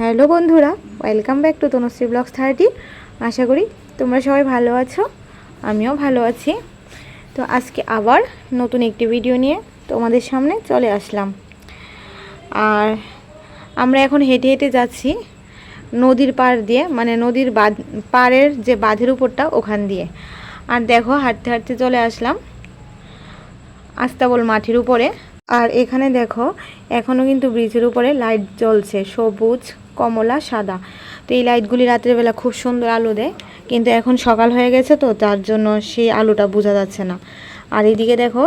Hello বন্ধুরা welcome back to Tanushree blogs thirty আশা করি তোমরা সবাই ভালো আছো, আমিও ভালো আছি। তো আজকে আবার নতুন একটি ভিডিও নিয়ে তোমাদের সামনে চলে আসলাম। আর আমরা এখন হেঁটে হেঁটে যাচ্ছি নদীর পাড় দিয়ে মানে নদীর বাঁধ, পাড়ের যে বাঁধের উপরটা ওখান দিয়ে। আর দেখো, হাঁটতে হাঁটতে চলে আসলাম। আস্তাবল মাটির উপরে। আর এখানে দেখো এখনও কিন্তু ব্রিজের উপরে লাইট জ্বলছে, সবুজ, কমলা, সাদা। তো এই লাইটগুলি রাতের বেলা খুব সুন্দর আলো দেয়, কিন্তু এখন সকাল হয়ে গেছে তো, তার জন্য সেই আলোটা বোঝা যাচ্ছে না। আর এদিকে দেখো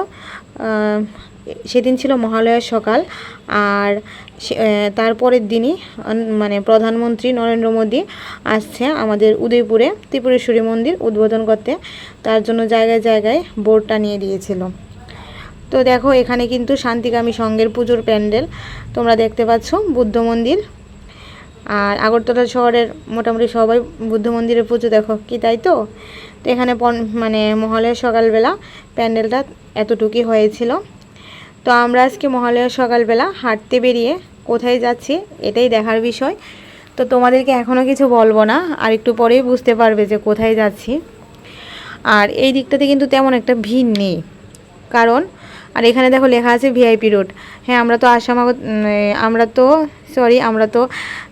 সেদিন ছিল মহালয়ার সকাল, আর তারপরের দিনই মানে প্রধানমন্ত্রী নরেন্দ্র মোদী আসছে আমাদের উদয়পুরে, ত্রিপুরেশ্বরী মন্দির উদ্বোধন করতে। তার জন্য জায়গায় জায়গায় বোর্ড টানিয়ে দিয়েছিল। তো দেখো, এখানে কিন্তু শান্তিকামী সঙ্গের পুজোর প্যান্ডেল। তোমরা দেখতে পাচ্ছ বুদ্ধ মন্দির। আর আগরতলা শহরের মোটামুটি সবাই বুদ্ধ মন্দিরের পুজো দেখো, কি তাই তো? তো এখানে মানে মহালয়ার সকালবেলা প্যান্ডেলটা এতটুকুই হয়েছিল। তো আমরা আজকে মহালয়ার সকালবেলা হাঁটতে বেরিয়ে কোথায় যাচ্ছি, এটাই দেখার বিষয়। তো তোমাদেরকে এখনও কিছু বলব না, আর একটু পরেই বুঝতে পারবে যে কোথায় যাচ্ছি। আর এই দিকটাতে কিন্তু তেমন একটা ভিড় নেই। কারণ আর এখানে দেখো লেখা আছে ভিআইপি রোড। হ্যাঁ আমরা তো আসাম আগত- আমরা তো, সরি, আমরা তো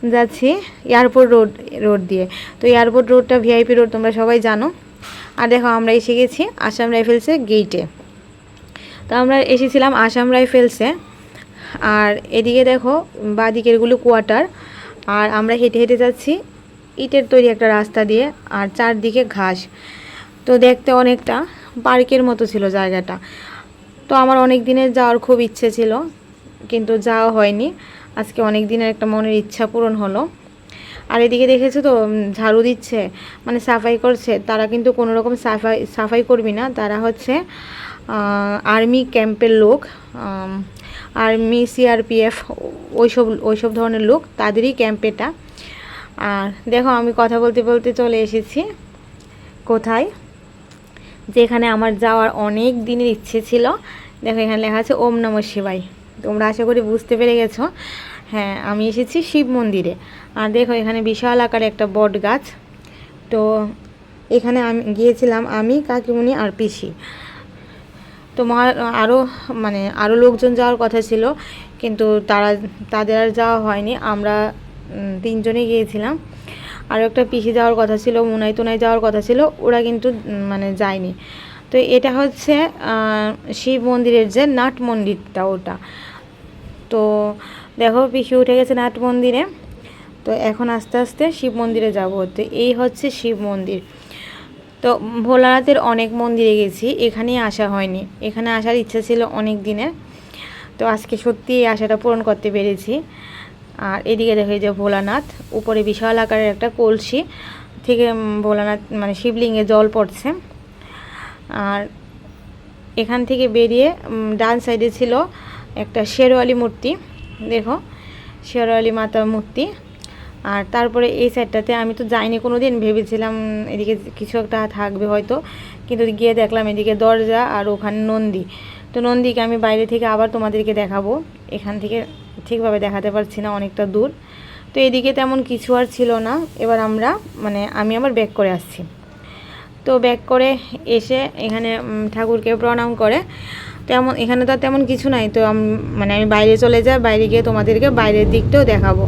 যাচ্ছি এয়ারপোর্ট রোড রোড দিয়ে। তো এয়ারপোর্ট রোডটা ভিআইপি রোড, তোমরা সবাই জানো। আর দেখো, আমরা এসে গেছি আসাম রাইফেলসের গেইটে তো আমরা এসেছিলাম আসাম রাইফেলসে। আর এদিকে দেখো, বাদিকেরগুলো কোয়ার্টার আর আমরা হেঁটে হেঁটে যাচ্ছি ইটের তৈরি একটা রাস্তা দিয়ে, আর চারদিকে ঘাস। তো দেখতে অনেকটা পার্কের মতো ছিল জায়গাটা। তো আমার অনেক দিনের যাওয়ার খুব ইচ্ছে ছিল, কিন্তু যাওয়া হয়নি। আজকে অনেক দিনের একটা মনের ইচ্ছা পূরণ হলো। আর এদিকে দেখেছ তো ঝাড়ু দিচ্ছে মানে সাফাই করছে। তারা কিন্তু কোনো রকম সাফাই সাফাই করবি না। তারা হচ্ছে আর্মি ক্যাম্পের লোক আর্মি, সিআরপিএফ, ওইসব ওইসব ধরনের লোক, তাদেরই ক্যাম্পেটা আর দেখো, আমি কথা বলতে বলতে চলে এসেছি। কোথায়? যেখানে আমার যাওয়ার অনেক দিনের ইচ্ছে ছিল। দেখো এখানে লেখা আছে, ওম নমঃ শিবাই তোমরা আশা করি বুঝতে পেরে গেছো। হ্যাঁ আমি এসেছি শিব মন্দিরে। আর দেখো এখানে বিশাল আকারে একটা বট গাছ। তো এখানে আমি গিয়েছিলাম আমি কাকিমুনি আর পিসি। তো মহা আরও মানে আরও লোকজন যাওয়ার কথা ছিল, কিন্তু তারা, তাদের আর যাওয়া হয়নি। আমরা তিনজনে গিয়েছিলাম। আর একটা পিসি যাওয়ার কথা ছিল, মুনাই তুনাই যাওয়ার কথা ছিল, ওরা কিন্তু মানে যায়নি। তো এটা হচ্ছে শিব মন্দিরের যে নাট মন্দিরটা ওটা। তো দেখো, পিসি উঠে গেছে নাট মন্দিরে। তো এখন আস্তে আস্তে শিব মন্দিরে যাব। তো এই হচ্ছে শিব মন্দির। তো ভোলানাথের অনেক মন্দিরে গেছি, এখানেই আসা হয়নি। এখানে আসার ইচ্ছা ছিল অনেক দিনে। তো আজকে সত্যি এই আশাটা পূরণ করতে পেরেছি। আর এদিকে দেখো যে ভোলানাথ, উপরে বিশাল আকারের একটা কলসি থেকে ভোলানাথ মানে শিবলিঙ্গে জল পড়ছে। আর এখান থেকে বেরিয়ে ডান সাইডে ছিল একটা শেরওয়ালি মূর্তি, দেখো, শেরওয়ালি মাতার মূর্তি। আর তারপরে এই সাইডটাতে আমি তো যাইনি কোনো দিন ভেবেছিলাম এদিকে কিছু একটা থাকবে হয়তো, কিন্তু গিয়ে দেখলাম এদিকে দরজা আর ওখানে নন্দী। তো নন্দীকে আমি বাইরে থেকে আবার তোমাদেরকে দেখাবো। এখান থেকে ঠিকভাবে দেখাতে পারছি না, অনেকটা দূর। তো এদিকে তেমন কিছু আর ছিল না। এবার আমরা মানে আমি আবার ব্যাক করে আসছি। তো ব্যাক করে এসে এখানে ঠাকুরকে প্রণাম করে। তেমন, এখানে তো তেমন কিছু নাই। তো মানে আমি বাইরে চলে যাই, বাইরে গিয়ে তোমাদেরকে বাইরের দিকটাও দেখাবো।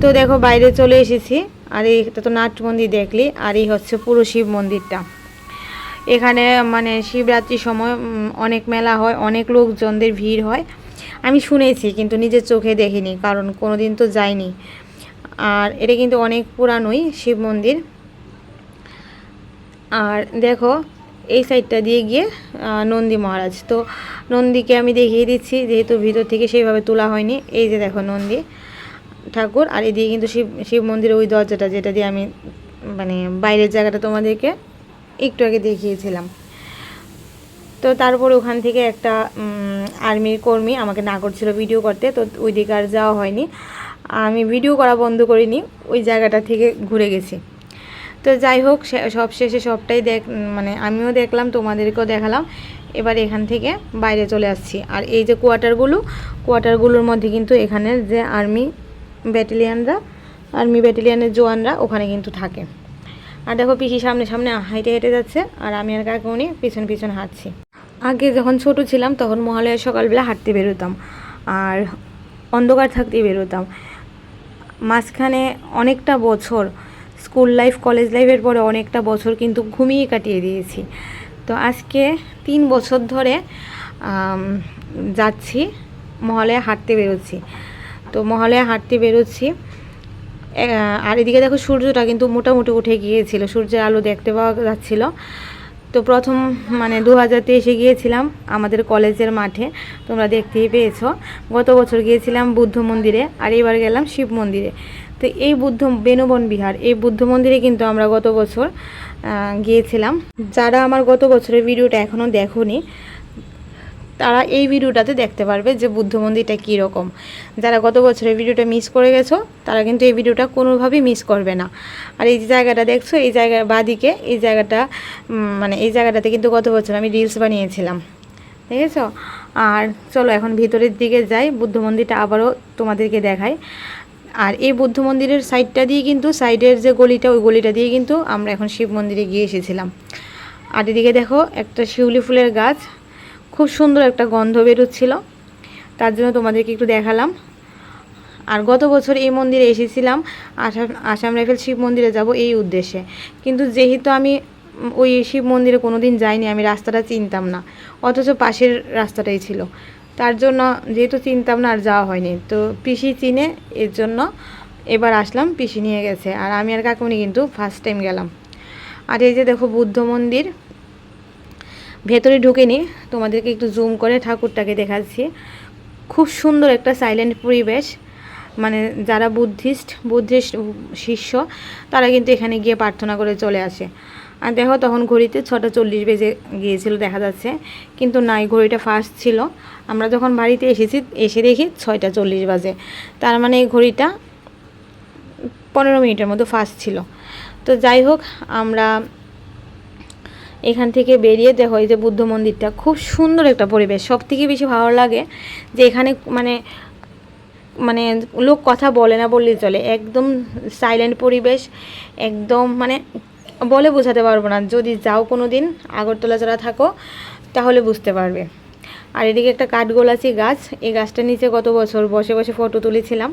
তো দেখো, বাইরে চলে এসেছি। আর এইটা তো নাট মন্দির দেখলি। আর এই হচ্ছে পুরো শিব মন্দিরটা। এখানে মানে শিবরাত্রির সময় অনেক মেলা হয়, অনেক লোকজনদের ভিড় হয়। আমি শুনেছি, কিন্তু নিজের চোখে দেখিনি, কারণ কোনো দিন তো যাইনি। আর এটা কিন্তু অনেক পুরানোই শিব মন্দির। আর দেখো, এই সাইডটা দিয়ে গিয়ে নন্দী মহারাজ। তো নন্দীকে আমি দেখিয়ে দিচ্ছি, যেহেতু ভিতর থেকে সেইভাবে তোলা হয়নি। এই যে দেখো নন্দী ঠাকুর, আর এদিকে কিন্তু শিব শিব মন্দিরের ওই দরজাটা, যেটা দিয়ে আমি মানে বাইরের জায়গাটা তোমাদেরকে একটু আগে দেখিয়েছিলাম। তো তারপর ওখান থেকে একটা আর্মির কর্মী আমাকে না করছিল ভিডিও করতে, তো ওই দিকে আর যাওয়া হয়নি। আমি ভিডিও করা বন্ধ করিনি, ওই জায়গাটা থেকে ঘুরে গেছি। তো যাই হোক সব শেষে সবটাই দেখ মানে আমিও দেখলাম, তোমাদেরকেও দেখালাম। এবার এখান থেকে বাইরে চলে আসছি। আর এই যে কোয়ার্টারগুলো, কোয়ার্টারগুলোর মধ্যে কিন্তু এখানের যে আর্মি ব্যাটালিয়ানরা, আর্মি ব্যাটালিয়ানের জওয়ানরা ওখানে কিন্তু থাকে। আর দেখো পিসি সামনে সামনে হেঁটে হেঁটে যাচ্ছে, আর আমি আর কাকুনি পিছন পিছন হাঁটছি। আগে যখন ছোট ছিলাম, তখন মহালয়ার সকালবেলা হাঁটতে বেরোতাম, আর অন্ধকার থাকতে বেরোতাম। মাঝখানে অনেকটা বছর, স্কুল লাইফ, কলেজ লাইফের পরে অনেকটা বছর কিন্তু ঘুমিয়ে কাটিয়ে দিয়েছি। তো আজকে তিন বছর ধরে যাচ্ছি, মহালয়া হাঁটতে বেরোচ্ছি। তো মহালয়া হাঁটতে বেরোচ্ছি আর এদিকে দেখো সূর্যটা কিন্তু মোটামুটি উঠে গিয়েছিল, সূর্যের আলো দেখতে পাওয়া যাচ্ছিল। তো প্রথম মানে দু হাজার তেইশে গিয়েছিলাম আমাদের কলেজের মাঠে, তোমরা দেখতেই পেয়েছ। গত বছর গিয়েছিলাম বুদ্ধ মন্দিরে আর এবার গেলাম শিব মন্দিরে। তো এই বুদ্ধ, বেনুবন বিহার, এই বুদ্ধ মন্দিরে কিন্তু আমরা গত বছর গিয়েছিলাম। যারা আমার গত বছরের ভিডিওটা এখনও দেখোনি তারা এই ভিডিওটাতে দেখতে পারবে যে বুদ্ধ মন্দিরটা কীরকম। যারা গত বছরের ভিডিওটা মিস করে গেছো, তারা কিন্তু এই ভিডিওটা কোনোভাবেই মিস করবে না। আর এই যে জায়গাটা দেখছ, এই জায়গার বাদিকে, এই জায়গাটা মানে এই জায়গাটাতে কিন্তু গত বছর আমি রিলস বানিয়েছিলাম। দেখেছ? আর চলো এখন ভিতরের দিকে যাই বুদ্ধ মন্দিরটা আবারও তোমাদেরকে দেখাই। আর এই বুদ্ধ মন্দিরের সাইডটা দিয়ে কিন্তু সাইডের যে গলিটা, ওই গলিটা দিয়ে কিন্তু আমরা এখন শিব মন্দিরে গিয়ে এসেছিলাম। আর এদিকে দেখো একটা শিউলি ফুলের গাছ খুব সুন্দর একটা গন্ধ বেরোচ্ছিল। তার জন্য তোমাদেরকে একটু দেখালাম। আর গত বছর এই মন্দিরে এসেছিলাম, আসাম আসাম রাইফেল শিব মন্দিরে যাব এই উদ্দেশ্যে। কিন্তু যেহেতু আমি ওই শিব মন্দিরে কোনো দিন যাইনি, আমি রাস্তাটা চিনতাম না। অথচ পাশের রাস্তাটাই ছিল। তার জন্য যেহেতু চিনতাম না, আর যাওয়া হয়নি। তো পিসি চিনে এর জন্য এবার আসলাম, পিসি নিয়ে গেছে। আর আমি আর কাকুনি কিন্তু ফার্স্ট টাইম গেলাম। আর এই যে দেখো বুদ্ধ মন্দির ভেতরে ঢুকেনি, তোমাদেরকে একটু জুম করে ঠাকুরটাকে দেখাচ্ছি। খুব সুন্দর একটা সাইলেন্ট পরিবেশ মানে যারা বুদ্ধিস্ট বুদ্ধিস্ট শিষ্য, তারা কিন্তু এখানে গিয়ে প্রার্থনা করে চলে আসে। আর দেখো তখন ঘড়িতে ছটা চল্লিশ বেজে গিয়েছিল দেখা যাচ্ছে, কিন্তু নাই ঘড়িটা ফার্স্ট ছিল। আমরা যখন বাড়িতে এসেছি, এসে দেখি ছয়টা চল্লিশ বাজে। তার মানে এই ঘড়িটা পনেরো মিনিটের মতো ফার্স্ট ছিল। তো যাই হোক, আমরা এখান থেকে বেরিয়ে দেখো এই যে বুদ্ধ মন্দিরটা। খুব সুন্দর একটা পরিবেশ। সব থেকে বেশি ভালো লাগে যে এখানে মানে মানে লোক কথা বলে না বললেই চলে। একদম সাইলেন্ট পরিবেশ, একদম মানে বলে বোঝাতে পারব না। যদি যাও কোনো দিন আগরতলা যারা থাকো, তাহলে বুঝতে পারবে। আর এদিকে একটা কাঠগোলাচি গাছ। এই গাছটার নিচে গত বছর? বসে বসে ফটো তুলেছিলাম।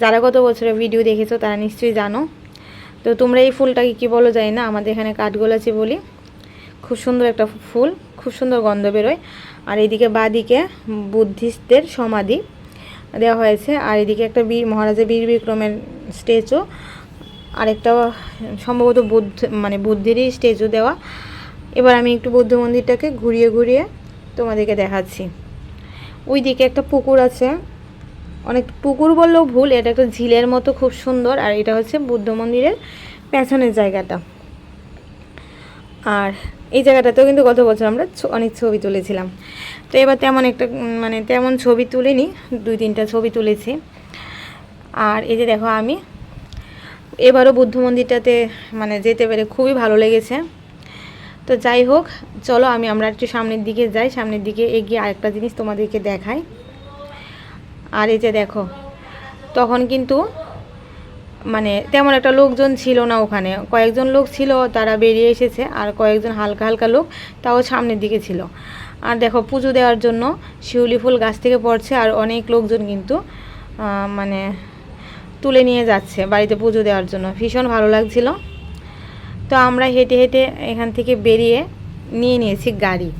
যারা গত বছরের ভিডিও দেখেছ, তারা নিশ্চয়ই জানো। তো তোমরা এই ফুলটাকে কী বলো যায় না? আমাদের এখানে কাঠগোলাচি বলি। খুব সুন্দর একটা ফুল, খুব সুন্দর গন্ধ বেরোয়। আর এইদিকে বাদিকে বুদ্ধিস্টদের সমাধি দেওয়া হয়েছে। আর এদিকে একটা বীর, মহারাজা বীর বিক্রমের স্ট্যাচু। আরেকটা সম্ভবত বুদ্ধ মানে বুদ্ধেরই স্ট্যাচু দেওয়া। এবার আমি একটু বৌদ্ধ মন্দিরটাকে ঘুরিয়ে ঘুরিয়ে তোমাদেরকে দেখাচ্ছি। ওই দিকে একটা পুকুর আছে। অনেক, পুকুর বললেও ভুল, এটা একটা ঝিলের মতো খুব সুন্দর। আর এটা হচ্ছে বুদ্ধ মন্দিরের পেছনের জায়গাটা। আর এই জায়গাটাতেও কিন্তু গত বছর আমরা অনেক ছবি তুলেছিলাম। তো এবার তেমন একটা মানে তেমন ছবি তুলিনি, দুই তিনটা ছবি তুলেছি। আর এই যে দেখো আমি, এবারও বুদ্ধ মন্দিরটাতে মানে যেতে পেরে খুবই ভালো লেগেছে। তো যাই হোক, চলো আমি আমরা একটু সামনের দিকে যাই, সামনের দিকে এগিয়ে আরেকটা জিনিস তোমাদেরকে দেখাই। আর এই যে দেখো, তখন কিন্তু মানে তেমন একটা লোকজন ছিল না ওখানে। কয়েকজন লোক ছিল, তারা বেরিয়ে এসেছে, আর কয়েকজন হালকা হালকা লোক তাও সামনের দিকে ছিল। আর দেখো, পুজো দেওয়ার জন্য শিউলি ফুল গাছ থেকে পড়ছে, আর অনেক লোকজন কিন্তু মানে তুলে নিয়ে যাচ্ছে বাড়িতে পুজো দেওয়ার জন্য। ভীষণ ভালো লাগছিল। তো আমরা হেঁটে হেঁটে এখান থেকে বেরিয়ে নিয়ে নিয়েছি গাড়ি।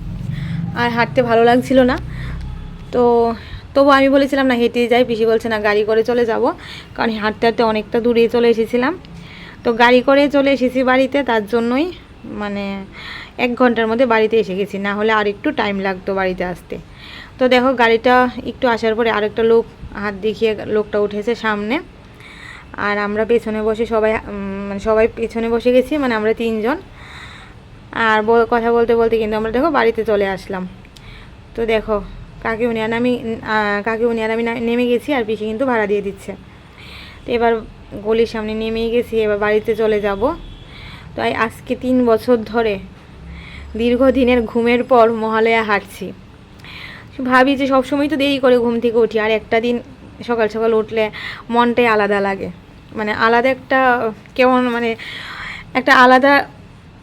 আর হাঁটতে ভালো লাগছিল না। তো তবু আমি বলেছিলাম না হেঁটে যাই, পিসি বলছে না, গাড়ি করে চলে যাব। কারণ হাঁটতে হাঁটতে অনেকটা দূরে চলে এসেছিলাম। তো গাড়ি করে চলে এসেছি বাড়িতে, তার জন্যই মানে এক ঘণ্টার মধ্যে বাড়িতে এসে গেছি। না হলে আর একটু টাইম লাগতো বাড়িতে আসতে। তো দেখো, গাড়িটা একটু আসার পরে আরেকটা লোক হাত দেখিয়ে লোকটা উঠেছে সামনে। আর আমরা পেছনে বসে সবাই মানে সবাই পেছনে বসে গেছি মানে আমরা তিনজন। আর কথা বলতে বলতে কিন্তু আমরা দেখো বাড়িতে চলে আসলাম। তো দেখো কাকিউনি আর আমি কাকিউনি আর আমি নেমে গেছি আর পিসি কিন্তু ভাড়া দিয়ে দিচ্ছে। তো এবার গলির সামনে নেমেই গেছি, এবার বাড়িতে চলে যাব। তো এই আজকে তিন বছর ধরে দীর্ঘদিনের ঘুমের পর মহালয়া হাঁটছি। ভাবি যে সবসময় তো দেরি করে ঘুম থেকে উঠি, আর একটা দিন সকাল সকাল উঠলে মনটাই আলাদা লাগে। মানে আলাদা একটা কেমন মানে একটা আলাদা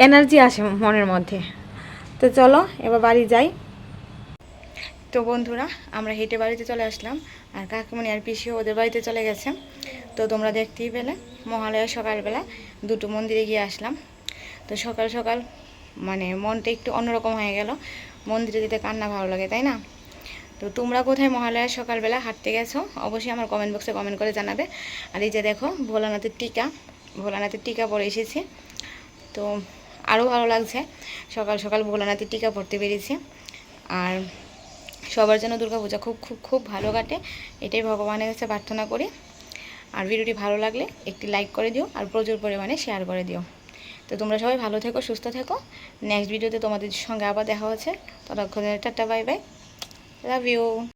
এনার্জি আসে মনের মধ্যে। তো চলো, এবার বাড়ি যাই। তো বন্ধুরা, আমরা হেঁটে বাড়িতে চলে আসলাম আর কাকিমণি আর পিসিও ওদের বাড়িতে চলে গেছে। তো তোমরা দেখতেই পেলে, মহালয়া সকালবেলা দুটো মন্দিরে গিয়ে আসলাম। তো সকাল সকাল মানে মনটা একটু অন্যরকম হয়ে গেল। মন্দিরে যেতে কান্না ভালো লাগে, তাই না? তো তোমরা কোথায় মহালয়ার সকালবেলা হাঁটতে গেছো, অবশ্যই আমার কমেন্ট বক্সে কমেন্ট করে জানাবে। আর এই যে দেখো, ভোলানাথের টিকা ভোলানাথের টিকা পরে এসেছি। তো আরও ভালো লাগছে, সকাল সকাল ভোলানাথের টিকা পড়তে পেরেছি। আর সবার জন্য দুর্গাপূজা খুব খুব খুব ভালো কাটে। এটাই ভগবানের কাছে প্রার্থনা করি। আর ভিডিওটি ভালো লাগলে একটি লাইক করে দিও আর প্রচুর পরিমাণে শেয়ার করে দিও। তো তোমরা সবাই ভালো থেকো, সুস্থ থেকো। নেক্সট ভিডিওতে তোমাদের সঙ্গে আবার দেখা হচ্ছে। ততক্ষণে tata bye bye love you